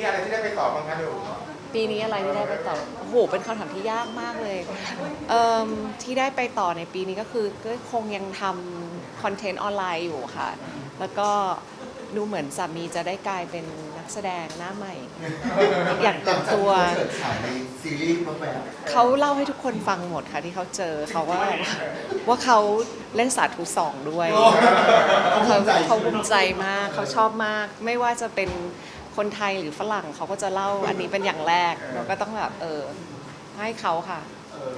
นี้อะไรที่ได้ไปต่อบ้างคะดูปีนี้อะไรที่ได้ไปต่อ โอ้โห เป็นคำถามที่ยากมากเลยเอิ่มที่ได้ไปต่อในปีนี้ก็คือก็คงยังทำคอนเทนต์ออนไลน์อยู่ค่ะ แล้วก็ดูเหมือนสามีจะได้กลายเป็นนักแสดงหน้าใหม่ อย่างเต็มตัวเฉิดฉายในซีรีส์บ้างไหมอะเขาเล่าให้ทุกคนฟังหมดค่ะที่เขาเจอเขาว่าว่าเขาเล่นสาธุสองด้วย เขาภูเขามิใจ เขาภูมิใจมากเขาชอบมาก ไม่ว่าจะเป็น คนไทยหรือฝรั่งเขาก็จะเล่าอันนี้เป็นอย่างแรกเราก็ต้องแบบเออให้เขาค่ะ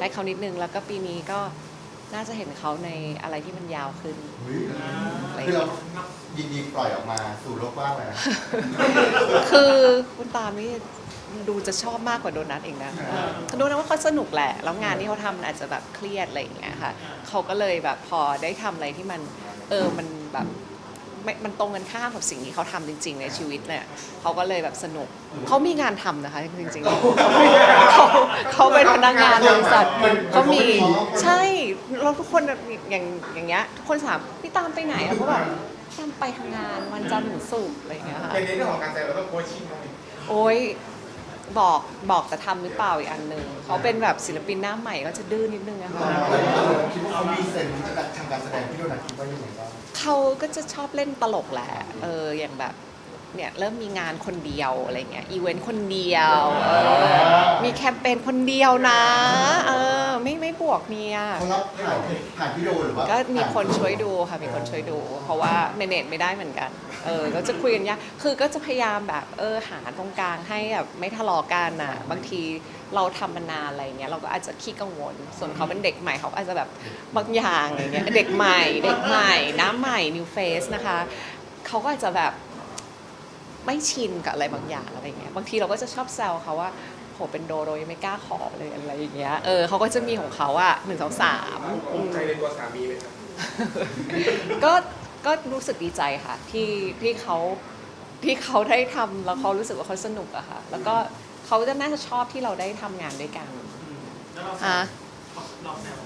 ให้เขานิดนึงแล้วก็ปีนี้ก็น่าจะเห็นเขาในอะไรที่มันยาวขึ้นเฮ้ยคือเรายินดีปล่อยออกมาสู่โลกกว้างเลยนะคือคุณตามนี่ดูจะชอบมากกว่าโดนัทเองนะเออโดนัทว่าเขาสนุกแหละ แล้วงานที่เขาทำมันอาจจะแบบเครียดอะไรอย่างเงี้ยค่ะ เขาก็เลยแบบพอได้ทำอะไรที่มัน เออมันแบบ ไม่มันตรงกันข้ามกับสิ่งที่เขาทำจริง ๆ ในชีวิตเนี่ยเขาก็เลยแบบสนุกเขามีงานทำนะคะจริงๆเขาเขาเป็นพนักงานบริษัทเขามีใช่เราทุกคนอย่างอย่างเงี้ยทุกคนถามพี่ตามไปไหนอะเขาแบบตามไปทำงานวันจันทร์ถึงศุกร์อะไรอย่างเงี้ยค่ะ เป็นในเรื่องของการแสดงเราต้องโคชชิ่งบ้างไหม โอ้ย บอกบอกจะทำหรือเปล่าอีกอันหนึ่งเขาเป็นแบบศิลปินหน้าใหม่ก็จะดื้อนิดนึงอะค่ะคิดว่าเขามีเซนส์ทางการแสดงที่โดนัทคิดว่ายังไงบ้างเขาก็จะชอบเล่นตลกแหละเอออย่างแบบ เนี่ยเริ่มมีงานคนเดียวอะไรเงี้ยอีเวนต์คนเดียวเออมีแคมเปญคนเดียวนะเออไม่ไม่บวกเมีย เขารับผ่านผ่านพี่โดหรือว่าก็มีคนผ่าช่วยดูค่ะมีคนช่วยดู เพราะว่าเมเนจไม่ได้เหมือนกัน เออก็จะคุยกันยากคือก็จะพยายามแบบเออหาตรงกลางให้แบบไม่ทะเลาะกันน่ะ บางทีเราทำมานานอะไรเงี้ยเราก็อาจจะขี้กังวล ส่วนเขาเป็นเด็กใหม่เขาอาจจะแบบบางอย่างอะไรเงี้ยเด็กใหม่เด็กใหม่น้ำใหม่ new face นะคะเขาก็อาจจะแบบ ไม่ชินกับอะไรบางอย่างอะไรเงี้ยบางทีเราก็จะชอบแซวเขาว่าโหเป็นโดโดยังไม่กล้าขอเลยอะไรอย่างเงี้ยเออเขาก็จะมีของเขาอะหนึ่งสองสามภูมิใจในตัวสามีไหมครับก็ก็รู้สึกดีใจค่ะ ที่ที่เขาที่เขาได้ทำแล้วเขารู้สึกว่าเขาสนุกอะค่ะ แล้วก็เขาจะน่าจะชอบที่เราได้ทำงานด้วยกันแล้วเราฮะเราแซว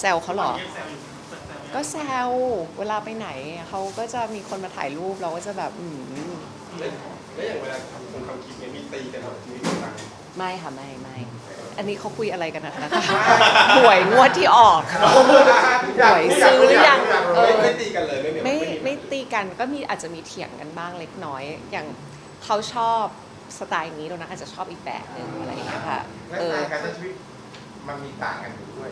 แซวเขาเหรอเรียกแซวอยู่แซวไหมก็แซวเวลาไปไหนเขาก็จะมีคนมาถ่ายรูปเราก็จะแบบอืม แล้วอย่างเวลาทำคงทำคลิปเนี่ยมีตีกันหรอมีตังค์ไม่ค่ะไม่ไม่อันนี้เขาคุยอะไรกันนะคะ หวยงวดที่ออก หวยซื้อหรือยังเออไม่ตีกันเลยไม่ไม่ไม่ตีกันก็มีอาจจะมีเถียงกันบ้างเล็กน้อย อย่างเขาชอบสไตล์นี้โดนัทอาจจะชอบอีกแบบหนึ่งอะไรอย่างเงี้ยค่ะและเอสอไตล์การใช้ชีวิตมันมีต่างกันอยู่ด้วย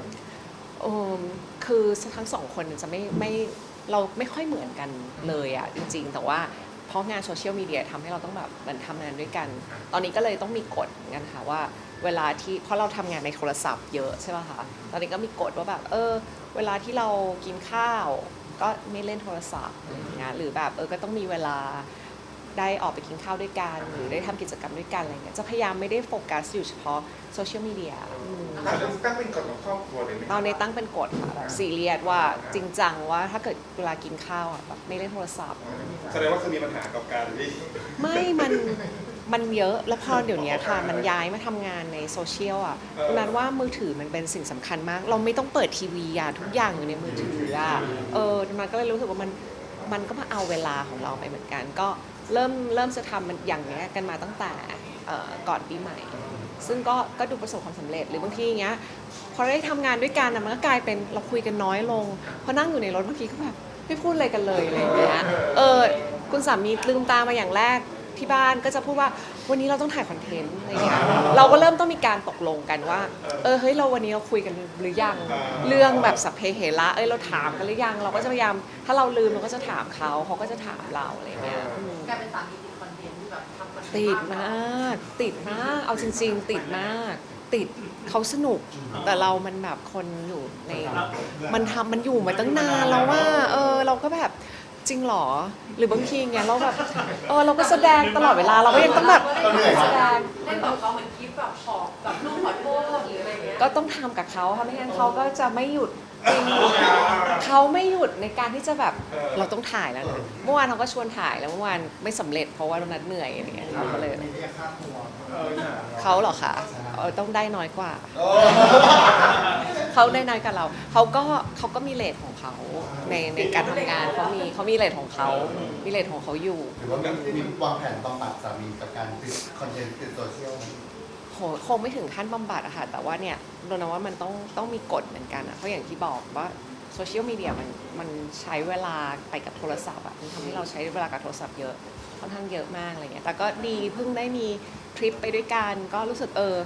เอมคือทั้งสองคนจะไม่ไม่เราไม่ค่อยเหมือนกันเลยอะจริง ๆ แต่ว่า เพราะงานโซเชียลมีเดียทำให้เราต้องแบบเหมือนทำงานด้วยกัน ตอนนี้ก็เลยต้องมีกฎเหมือนกันค่ะว่าเวลาที่เพราะเราทำงานในโทรศัพท์เยอะใช่ป่ะคะ ตอนนี้ก็มีกฎว่าแบบเออ เวลาที่เรากินข้าว ก็ไม่เล่นโทรศัพท์อะไรอย่างเงี้ยหรือแบบเออก็ต้องมีเวลา ได้ออกไปกินข้าวด้วยกันหรือได้ทำกิจกรรมด้วยกันอะไรเงี้ยจะพยายามไม่ได้โฟกัสอยู่เฉพาะโซเชียลมีเดียแต่เรื่องตั้งเป็นกฎของครอบครัวเลยไหมตอนนี้ตั้งเป็นกฎค่ะแบบซีเรียสว่าจริงจังว่าถ้าเกิดเวลากินข้าวอะแบบไม่เล่นโทรศัพท์ แสดงว่าเคยมีปัญหากับการที่ ไม่ มัน มันเยอะ แล้วพอเดี๋ยวนี้ค่ะ มันย้ายมาทำงานในโซเชียลอะดังนั้นว่ามือถือมันเป็นสิ่งสำคัญมาก เราไม่ต้องเปิดทีวีอะ ทุกอย่างอยู่ในมือถืออะ เออดังนั้นก็เลยรู้สึกว่ามัน มันก็มาเอาเวลาของเราไปเหมือนกัน ก็ เริ่มเริ่มจะทำมันอย่างเนี้ยกันมาตั้งแต่ก่อนปีใหม่ ซึ่งก็ก็ดูประสบความสำเร็จหรือบางทีอย่างเงี้ยพอได้ทำงานด้วยกันนะมันก็กลายเป็นเราคุยกันน้อยลงพอนั่งอยู่ในรถบางทีก็แบบไม่พูดอะไรกันเลยอะไรอย่างเงี้ยเออคุณสามีลืมตามาอย่างแรกที่บ้านก็จะพูดว่า วันนี้เราต้องถ่ายคอนเทนต์อะไรเงี้ยเราก็เริ่มต้องมีการตกลงกันว่า เออเฮ้ยเราวันนี้เราคุยกันหรือยังเรื่องแบบสัพเพเหระเอ้ยเราถามกันหรือยังเราก็จะพยายามถ้าเราลืมเราก็จะถามเขาเขาก็จะถามเราอะไรเงี้ยอืมกลายเป็นสามีติดคอนเทนต์ที่แบบทำคอนเทนต์ติดมาก ติดมาก เอาจริง ๆ ติดมาก ติดเขาสนุก แต่เรามันแบบคนอยู่ใน มันทำมันอยู่มาตั้งนานแล้วว่า เออ เราก็แบบ จริงเหรอ หรือบางทีเงี้ยเราแบบเออเราก็แสดงตลอดเวลาเราก็ยังต้องแบบแสดงเล่นกับเขาเหมือนคลิปแบบขอบแบบลูกขอโทษหรืออะไรเงี้ยก็ต้องทำกับเขาค่ะไม่งั้นเขาก็จะไม่หยุดจริงเขาไม่หยุดในการที่จะแบบเราต้องถ่ายแล้วนะเมื่อวานเขาก็ชวนถ่ายแล้วเมื่อวานไม่สำเร็จเพราะว่าเรานัดเหนื่อยอะไรเงี้ยเขาก็เลยมีเรียกค่าตัวเขาเหรอคะเออต้องได้น้อยกว่า เขาได้น้อยกว่าเราเขาก็เขาก็มีเลทของเขาในในการทำงานเขามีเขามีเลทของเขามีเลทของเขาอยู่ หรือว่ามีมีวางแผนบำบัดสามีกับการติดคอนเทนต์ติดโซเชียลไหมโหคงไม่ถึงขั้นบำบัดอะค่ะ แต่ว่าเนี่ยโดนว่ามันต้องต้องมีกฎเหมือนกันอะเพราะอย่างที่บอกว่าโซเชียลมีเดียมันมันใช้เวลาไปกับโทรศัพท์อะมันทำให้เราใช้เวลากับโทรศัพท์เยอะค่อนข้างเยอะมากอะไรเงี้ยแต่ก็ดีเพิ่งได้มีทริปไปด้วยกันก็รู้สึกเออ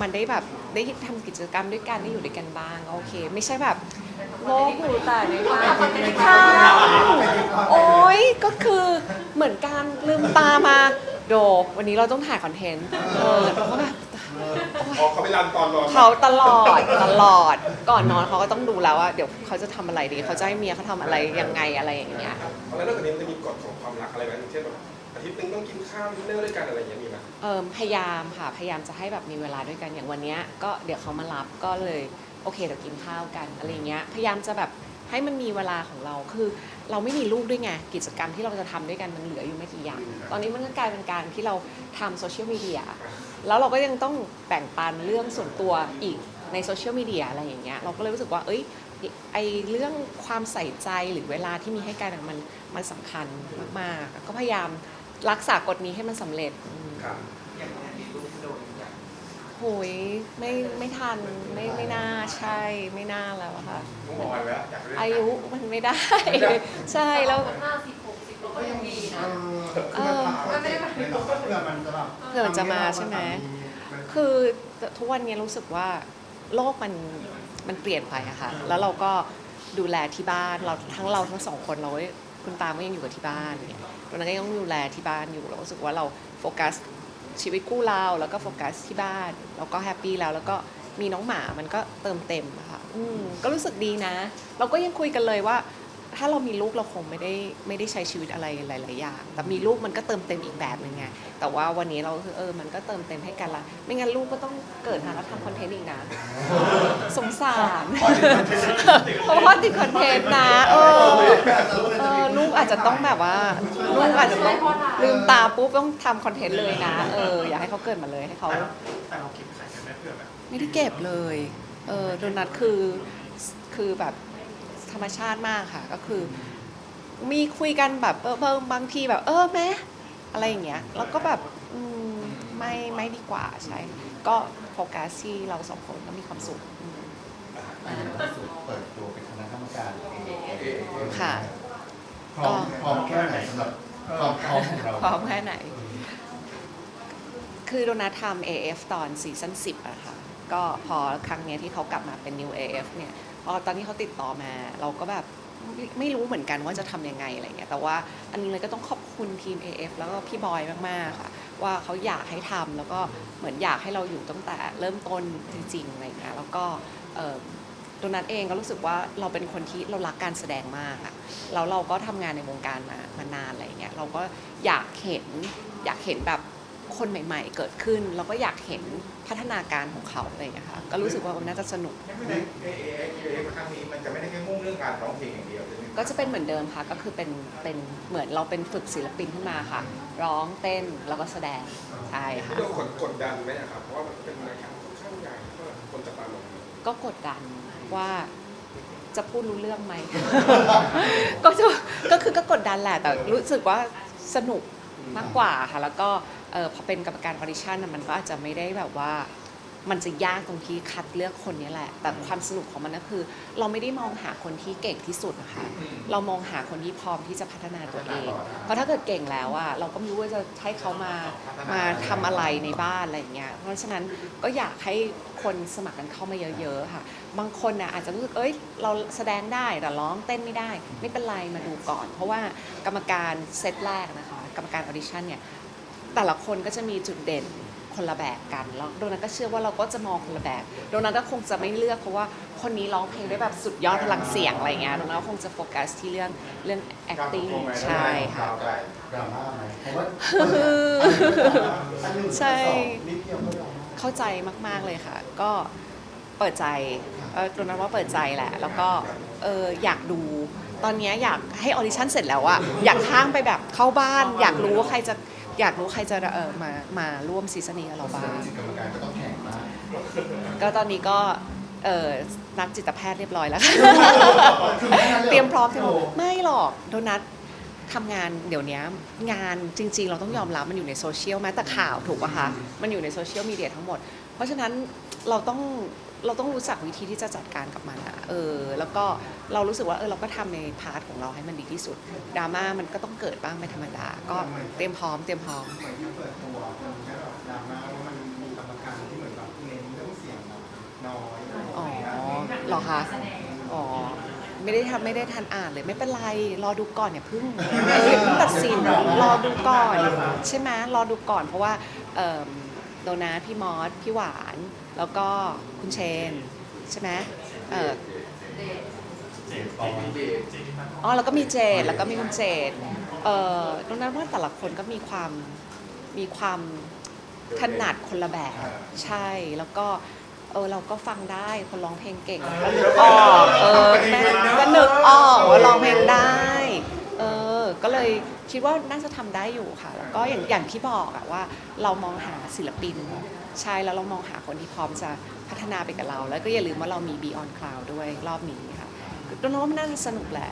มันได้แบบได้ทำกิจกรรมด้วยกันได้อยู่ด้วยกันบ้างก็โอเค ไม่ใช่แบบโลกอยู่แต่ในบ้านข้าวโอ้ยก็คือเหมือนการลืมตามา โดวันนี้เราต้องถ่ายคอนเทนต์เออแล้วก็แบบ อ๋อเขาไปรันตอนนอนเขาตลอดตลอดก่อนนอนเขาก็ต้องดูแล้วว่าเดี๋ยวเขาจะทำอะไรดีเขาจะให้เมียเขาทำอะไรยังไงอะไรอย่างเงี้ย แล้วนอกจากนี้มันจะมีกฎของความรักอะไรไหมอย่างเช่นแบบ อาทิตย์หนึงต้องกินข้าวดินเนอร์ด้วยกันอะไรอย่างเงี้ยมีไหมเอิมพยายามค่ะ พยายามจะให้แบบมีเวลาด้วยกันอย่างวันเนี้ยก็เดี๋ยวเขามารับก็เลยโอเคเดี๋ยวกินข้าวกันอะไรเงี้ยพยายามจะแบบให้มันมีเวลาของเราคือ เราไม่มีลูกด้วยไงกิจกรรมที่เราจะทำด้วยกันมันเหลืออยู่ไม่กี่อย่าง ตอนนี้มันก็กลายเป็นการที่เราทำโซเชียลมีเดียแล้วเราก็ยังต้องแบ่งปันเรื่องส่วนตัวอีกในโซเชียลมีเดียอะไรอย่างเงี้ยเราก็เลยรู้สึกว่าเอ้ยไอเรื่องความใส่ใจหรือเวลาที่มีให้กันอะมันมันสำคัญมากๆ ก็พยายาม รักษากฎนี้ให้มันสำเร็จอืมครับอย่างนี้มีลูกโดนอย่างโหยไม่ไม่ทันไม่ไม่น่าใช่ไม่น่าแล้วอะค่ะ ต้องบอกไว้แล้วอยากเล่นอายุมันไม่ได้ ใช่แล้ว ห้าสิบหกสิบเราก็ยังดีนะ เออมันไม่ได้แบบเพื่อมันจะแบบเผื่อมันจะมาใช่ไหม คือทุกวันนี้รู้สึกว่าโลกมันมันเปลี่ยนไปอะค่ะ แล้วเราก็ดูแลที่บ้านเราทั้งเราทั้งสองคนเราก็ คุณตามก็ยังอยู่กับที่บ้านเนี่ยตอนนั้นก็ยังดูแลที่บ้านอยู่เรารู้สึกว่าเราโฟกัสชีวิตคู่เราแล้วก็โฟกัสที่บ้านเราก็แฮปปี้แล้วแล้วก็มีน้องหมามันก็เติมเต็มอะค่ะก็รู้สึกดีนะ เราก็ยังคุยกันเลยว่า ถ้าเรามีลูกเราคงไม่ได้ไม่ได้ใช้ชีวิตอะไรหลายๆอย่างแต่มีลูกมันก็เติมเต็มอีกแบบหนึ่งไงแต่ว่าวันนี้เราคือเออมันก็เติมเต็มให้กันละไม่งั้นลูกก็ต้องเกิดมาแล้วทำคอนเทนต์อีกนะสงสารเพราะว่าติดคอนเทนต์นะเออเออลูกอาจจะต้องแบบว่าลูกอาจจะต้องลืมตาปุ๊บต้องทำคอนเทนต์เลยนะเอออย่าให้เขาเกิดมาเลยให้เขาแต่เราแต่เราเก็บไข่กันไหมเผื่อแบบไม่ได้เก็บเลยเออโดนัทคือคือแบบธ รรมชาติมากค่ะ ก็คือ มีคุยกันแบบเออเออบางทีแบบ เออแม่อะไรอย่างเงี้ยแล้วก็แบบอืมไม่ไม่ดีกว่าใช่ ก็โฟกัสที่เราสองคนก็มีความสุขอืมอันนี้ล่าสุดเปิดตัวเป็นคณะกรรมการเองค่ะ พร้อมพร้อมแค่ไหนสำหรับความพร้อมของเราพร้อมแค่ไหน คือโดนัททำ AF ตอนซีซั่น10อะค่ะ ก็พอครั้งเนี้ยที่เขากลับมาเป็น New AF เนี่ย อตอนที่เขาติดต่อมา เราก็แบบไม่ไม่รู้เหมือนกันว่าจะทำยังไงอะไรเงี้ยแต่ว่าอันนึงเลยก็ต้องขอบคุณทีม AF แล้วก็พี่บอยมากๆค่ะ ว่าเขาอยากให้ทำแล้วก็เหมือนอยากให้เราอยู่ตั้งแต่เริ่มต้นจริงๆอะไรเงี้ยแล้วก็เอ่อโดนัทเองก็รู้สึกว่าเราเป็นคนที่เรารักการแสดงมากอะแล้วเราก็ทำงานในวงการมามานานอะไรเงี้ยเราก็อยากเห็นอยากเห็นแบบ คนใหม่ๆ เกิดขึ้นแล้วก็อยากเห็นพัฒนาการของเขาอะไรเงี้ยค่ะก็รู้สึกว่ามันน่าจะสนุกไม่ได้เอเอเอเอครั้งนี้มันจะไม่ได้แค่มุ่งเรื่องการร้องเพลงอย่างเดียวใช่ไหมก็จะเป็นเหมือนเดิมค่ะ ก็คือเป็นเป็นเหมือนเราเป็นฝึกศิลปินขึ้นมาค่ะ ร้องเต้นแล้วก็แสดงใช่ค่ะกดกดดันไหมอะครับเพราะว่ามันเป็นรายการค่อนข้างใหญ่ก็คนจับตามองก็กดดันว่าจะพูดรู้เรื่องไหม ก็จะก็คือก็กดดันแหละแต่รู้สึกว่าสนุกมากกว่าค่ะ แล้วก็ เออพอเป็นกรรมการออดิชั่นน่ะมันก็อาจจะไม่ได้แบบว่า มันจะยากตรงที่คัดเลือกคนนี้แหละ แต่ความสนุกของมันก็คือ เราไม่ได้มองหาคนที่เก่งที่สุดนะคะ เรามองหาคนที่พร้อมที่จะพัฒนาตัวเอง เพราะถ้าเกิดเก่งแล้วอะเราก็ไม่รู้ว่าจะให้เขามา มาทำอะไรในบ้านอะไรอย่างเงี้ย เพราะฉะนั้นก็อยากให้คนสมัครกันเข้ามาเยอะๆค่ะ บางคนน่ะอาจจะรู้สึก เอ้ย เราแสดงได้แต่ร้องเต้นไม่ได้ ไม่เป็นไรมาดูก่อน เพราะว่ากรรมการเซตแรกนะคะ กรรมการออดิชั่นเนี่ย แต่ละคนก็จะมีจุดเด่นคนละแบบกันแล้วโดนัทก็เชื่อว่าเราก็จะมองคนละแบบ โดนัทก็คงจะไม่เลือกเพราะว่าคนนี้ร้องเพลงได้แบบสุดยอดพลังเสียงอะไรเงี้ยโดนัทก็คงจะโฟกัสที่เรื่องเรื่อง acting ใช่ค่ะ ดราม่าไหมเพราะว่าอันหนึ่งใช่สองนิดเดียวก็ดราม่าเข้าใจมากๆเลยค่ะ ก็เปิดใจเออตัวนั้นว่าเปิดใจแหละ แล้วก็เอออยากดูตอนเนี้ยอยากให้ออดิชั่นเสร็จแล้วอะอยากข้างไปแบบเข้าบ้าน อยากรู้ว่าใครจะ อยากรู้ใครจะเออมามาร่วมซีซั่นนี้กับเราบ้าง จริงๆกรรมการก็ต้องแข่งมากก็ตอนนี้ก็เอ่อนักจิตแพทย์เรียบร้อยแล้วคือไม่งั้นลเตรียมพร้อมเตรียมพร้อมโอ้ไม่หรอกโดนัททำงานเดี๋ยวนี้งานจริง ๆ เราต้องยอมรับมันอยู่ในโซเชียลแม้แต่ข่าวถูกป่ะคะ มันอยู่ในโซเชียลมีเดียทั้งหมด เพราะฉะนั้นเราต้อง เราต้องรู้จักวิธีที่จะจัดการกับมันอะเออ แล้วก็เรารู้สึกว่าเออเราก็ทำในพาร์ทของเราให้มันดีที่สุดดราม่ามันก็ต้องเกิดบ้างเป็นธรรมดา ก็เตรียมพร้อมเตรียมพร้อมเหมือนที่เปิดตัวมันแค่แบบดราม่าว่ามันมีกรรมการที่เหมือนแบบเน้นเรื่องเสียงแบบน้อยอ๋อเหรอคะอ๋อไม่ได้ทำไม่ได้ทันอ่านเลยไม่เป็นไรรอดูก่อนอย่าเพิ่งเอออย่าเพิ่งตัดสินรอดูก่อน ใช่ไหมรอดูก่อนเพราะว่าเอิ่มโดนัทพี่มอสพี่หวาน แล้วก็คุณเชนใช่ไหมเอออ๋อแล้วก็มีเจดแล้วก็มีคุณเจดเออตรงนั้นว่าแต่ละคนก็มีความมีความถนัดคนละแบบใช่แล้วก็เออเราก็ฟังได้คนร้องเพลงเก่งก็นึกออกเออแม่ก็นึกออกว่าร้องเพลงได้เออก็เลยคิดว่าน่าจะทำได้อยู่ค่ะ แล้วก็อย่างอย่างที่บอกอะว่าเรามองหาศิลปิน ใช่แล้วเรามองหาคนที่พร้อมจะพัฒนาไปกับเรา แล้วก็อย่าลืมว่าเรามี Beyond Cloud ด้วยรอบนี้ค่ะก็น้องมันน่าจะสนุกแหละ